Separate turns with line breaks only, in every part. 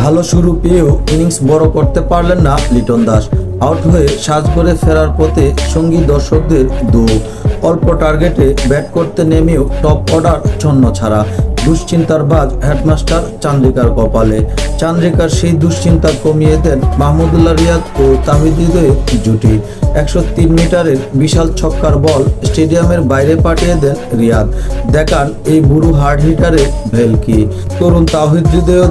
ভালো শুরু পেয়েও ইনিংস বড় করতে পারলেন না লিটন দাস। আউট হয়ে সাজ করে ফেরার পথে সঙ্গী দর্শকদের দু। অল্প টার্গেটে ব্যাট করতে নেমেও টপ অর্ডার ছন্ন ছাড়া। দুশ্চিন্তার বাজ হেডমাস্টার চান্দ্রিকার কপালে। চান্দ্রিকার সেই দুশ্চিন্তা কমিয়ে দেন মাহমুদুল্লাহ রিয়াদ ও তাহিদ হৃদয়ের জুটি। একশো তিন মিটারের বিশাল ছক্কার বল স্টেডিয়ামের বাইরে পাঠিয়ে দেন রিয়াদ। দেখান এই বুড়ো হার্ড হিটারের ভেলকি। তরুণ তাহিদ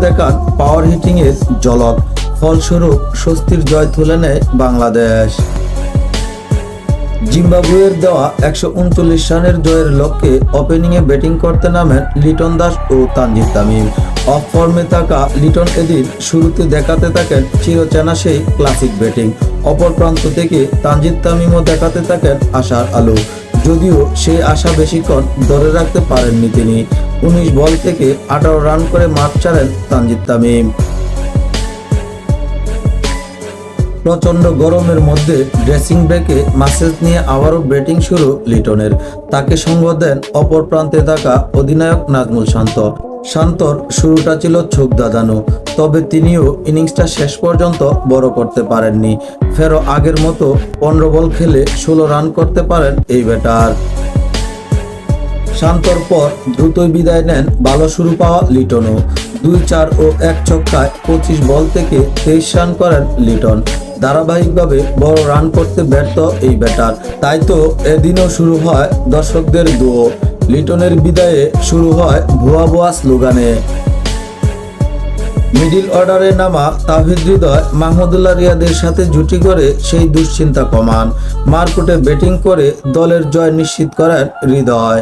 দেখান পাওয়ার হিটিংয়ের জলক ফলস্বরূপ স্বস্তির জয় তুলে নেয় বাংলাদেশ। জিম্বাবুয়ের দেওয়া একশো উনচল্লিশ রানের জয়ের লক্ষ্যে ওপেনিংয়ে ব্যাটিং করতে নামেন লিটন দাস ও তানজিদ তামিম। অফ ফর্মে থাকা লিটন এদিন শুরুতে দেখাতে থাকেন চিরচেনা সেই ক্লাসিক ব্যাটিং। অপর প্রান্ত থেকে তানজিদ তামিমও দেখাতে থাকেন আশার আলো। যদিও সেই আশা বেশিক্ষণ ধরে রাখতে পারেননি তিনি। উনিশ বল থেকে আঠারো রান করে মাঠ ছাড়েন তানজিদ তামিম। প্রচণ্ড গরমের মধ্যে ড্রেসিং ব্রেকে মাসেজ নিয়ে আবারও ব্যাটিং শুরু লিটনের। তাকে সঙ্গ দেন অপর প্রান্তে থাকা অধিনায়ক নাজমুল শান্ত। শান্তর শুরুটা ছিল চোখ দাদানো, তবে তিনিও ইনিংসটা শেষ পর্যন্ত বড় করতে পারেননি। ফেরো আগের মতো পনেরো বল খেলে ষোলো রান করতে পারেন এই ব্যাটার। শান্তর পর দ্রুতই বিদায় নেন ভালো শুরু পাওয়া লিটনও। দুই চার ও এক ছক্কায় পঁচিশ বল থেকে তেইশ রান করেন লিটন। ধারাবাহিকভাবে বড় রান করতে ব্যর্থ এই ব্যাটার। তাই তো এদিনও শুরু হয় দর্শকদের দুয়ো। লিটনের বিদায়ে শুরু হয় ভুয়া ভুয়া স্লোগানে। মিডিল অর্ডারে নামা তাহিদ হৃদয় মাহমুদুল্লাহ রিয়াদের সাথে জুটি করে সেই দুশ্চিন্তা কমান। মারকুটে ব্যাটিং করে দলের জয় নিশ্চিত করেন হৃদয়।